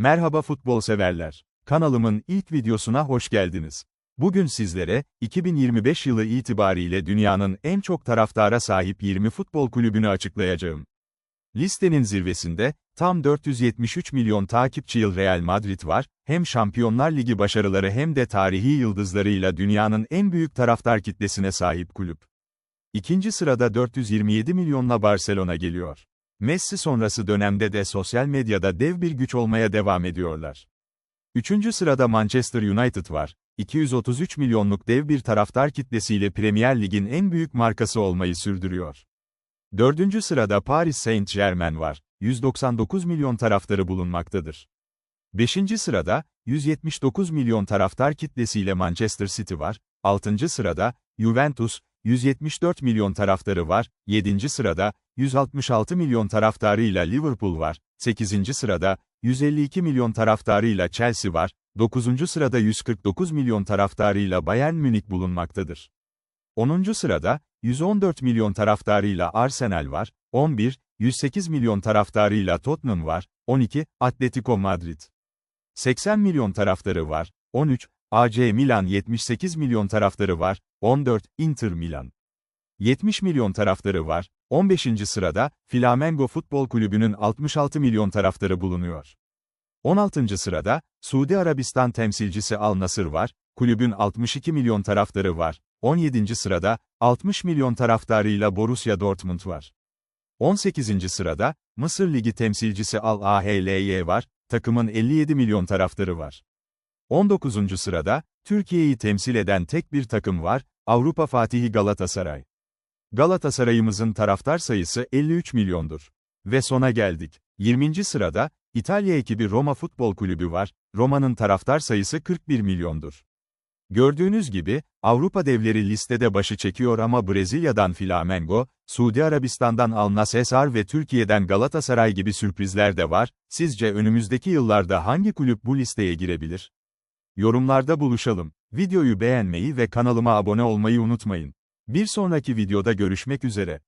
Merhaba futbol severler. Kanalımın ilk videosuna hoş geldiniz. Bugün sizlere, 2025 yılı itibariyle dünyanın en çok taraftara sahip 20 futbol kulübünü açıklayacağım. Listenin zirvesinde, tam 473 milyon takipçi yıl Real Madrid var, hem Şampiyonlar Ligi başarıları hem de tarihi yıldızlarıyla dünyanın en büyük taraftar kitlesine sahip kulüp. İkinci sırada 427 milyonla Barcelona geliyor. Messi sonrası dönemde de sosyal medyada dev bir güç olmaya devam ediyorlar. Üçüncü sırada Manchester United var, 233 milyonluk dev bir taraftar kitlesiyle Premier Lig'in en büyük markası olmayı sürdürüyor. Dördüncü sırada Paris Saint-Germain var, 199 milyon taraftarı bulunmaktadır. Beşinci sırada, 179 milyon taraftar kitlesiyle Manchester City var, altıncı sırada, Juventus, 174 milyon taraftarı var, 7. sırada, 166 milyon taraftarıyla Liverpool var, 8. sırada, 152 milyon taraftarıyla Chelsea var, 9. sırada 149 milyon taraftarıyla Bayern Münih bulunmaktadır. 10. sırada, 114 milyon taraftarıyla Arsenal var, 11, 108 milyon taraftarıyla Tottenham var, 12, Atletico Madrid. 80 milyon taraftarı var, 13, AC Milan 78 milyon taraftarı var, 14, Inter Milan. 70 milyon taraftarı var, 15. sırada, Flamengo Futbol Kulübü'nün 66 milyon taraftarı bulunuyor. 16. sırada, Suudi Arabistan temsilcisi Al Nasır var, kulübün 62 milyon taraftarı var. 17. sırada, 60 milyon taraftarıyla Borussia Dortmund var. 18. sırada, Mısır Ligi temsilcisi Al Ahly var, takımın 57 milyon taraftarı var. 19. sırada, Türkiye'yi temsil eden tek bir takım var, Avrupa Fatihi Galatasaray. Galatasaray'ımızın taraftar sayısı 53 milyondur. Ve sona geldik. 20. sırada, İtalya ekibi Roma Futbol Kulübü var, Roma'nın taraftar sayısı 41 milyondur. Gördüğünüz gibi, Avrupa devleri listede başı çekiyor ama Brezilya'dan Flamengo, Suudi Arabistan'dan Al Nassr ve Türkiye'den Galatasaray gibi sürprizler de var, sizce önümüzdeki yıllarda hangi kulüp bu listeye girebilir? Yorumlarda buluşalım. Videoyu beğenmeyi ve kanalıma abone olmayı unutmayın. Bir sonraki videoda görüşmek üzere.